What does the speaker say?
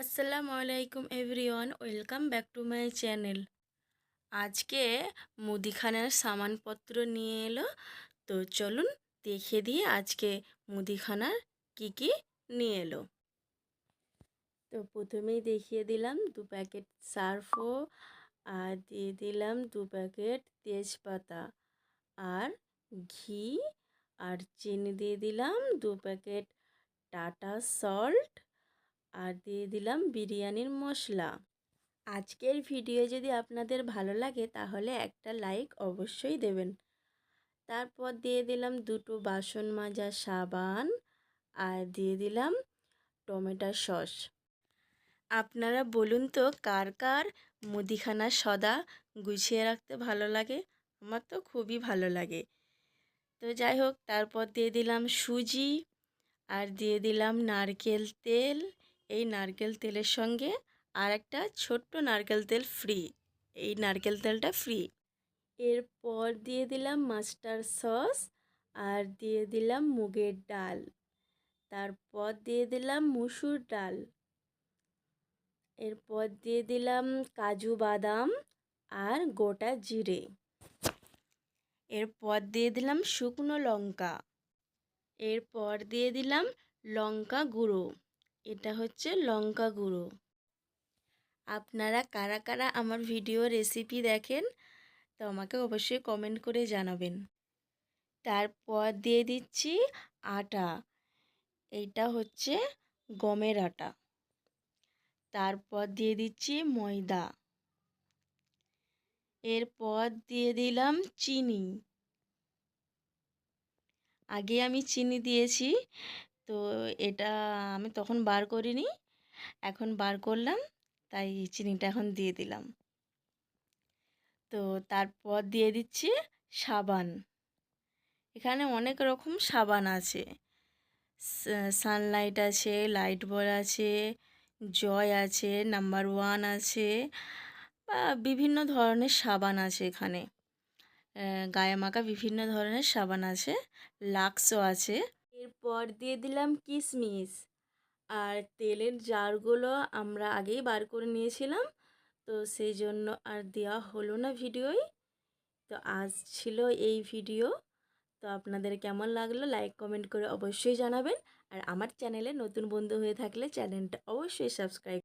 আসসালামু আলাইকুম everyone, welcome back to my channel. আজকে মুদিখানার সামানপত্র নিয়ে এলো, তো চলুন দেখে দিয়ে আজকে মুদিখানার কি কি নিয়ে এলো। তো প্রথমেই দেখিয়ে দিলাম দু প্যাকেট সার্ফও আর দিয়ে দিলাম দু প্যাকেট তেজপাতা, আর ঘি, আর চিনি দিয়ে দিলাম দু প্যাকেট টাটা সল্ট আর দিয়ে দিলাম বিরিয়ানির মশলা। আজকের ভিডিও যদি আপনাদের ভালো লাগে তাহলে একটা লাইক অবশ্যই দেবেন। তারপর দিয়ে দিলাম দুটো বাসন মাজা সাবান আর দিয়ে দিলাম টমেটো সস। আপনারা বলুন তো কার কার মুদিখানা সদা গুছিয়ে রাখতে ভালো লাগে? আমার তো খুবই ভালো লাগে। তো যাই হোক, তারপর দিয়ে দিলাম সুজি আর দিয়ে দিলাম নারকেল তেল এই নারকেল তেলের সঙ্গে আর একটা ছোট্ট নারকেল তেল ফ্রি এই নারকেল তেলটা ফ্রি এরপর দিয়ে দিলাম মাস্টার সস আর দিয়ে দিলাম মুগের ডাল। তারপর দিয়ে দিলাম মুসুর ডাল। এরপর দিয়ে দিলাম কাজু বাদাম আর গোটা জিরে। এরপর দিয়ে দিলাম শুকনো লঙ্কা। এরপর দিয়ে দিলাম লঙ্কা গুঁড়ো। এটা হচ্ছে লঙ্কা গুঁড়ো। আপনারা কারা কারা আমার ভিডিও রেসিপি দেখেন, তো আমাকে অবশ্যই কমেন্ট করে জানাবেন। তারপর দিয়ে দিচ্ছি আটা। এইটা হচ্ছে গমের আটা। তারপর দিয়ে দিচ্ছি ময়দা। এরপর দিয়ে দিলাম চিনি। আগে আমি চিনি দিয়েছি তো এটা আমি তখন বার করিনি। এখন বার করলাম, তাই চিনিটা এখন দিয়ে দিলাম। তো তারপর দিয়ে দিচ্ছি সাবান। এখানে অনেক রকম সাবান আছে। সানলাইট আছে লাইট বল আছে জয় আছে নাম্বার ওয়ান আছে, বা বিভিন্ন ধরনের সাবান আছে এখানে। গায়ে মাখা বিভিন্ন ধরনের সাবান আছে লাক্সও আছে। এরপর দিয়ে দিলাম কিশমিশ আর তেলের জারগুলো আমরা আগেই বার করে নিয়েছিলাম, তো সেই জন্য আর দেওয়া হলো না ভিডিওই। তো আজ ছিল এই ভিডিও। তো আপনাদের কেমন লাগল লাইক, কমেন্ট করে অবশ্যই জানাবেন। আর আমার চ্যানেলে নতুন বন্ধু হয়ে থাকলে চ্যানেলটা অবশ্যই সাবস্ক্রাইব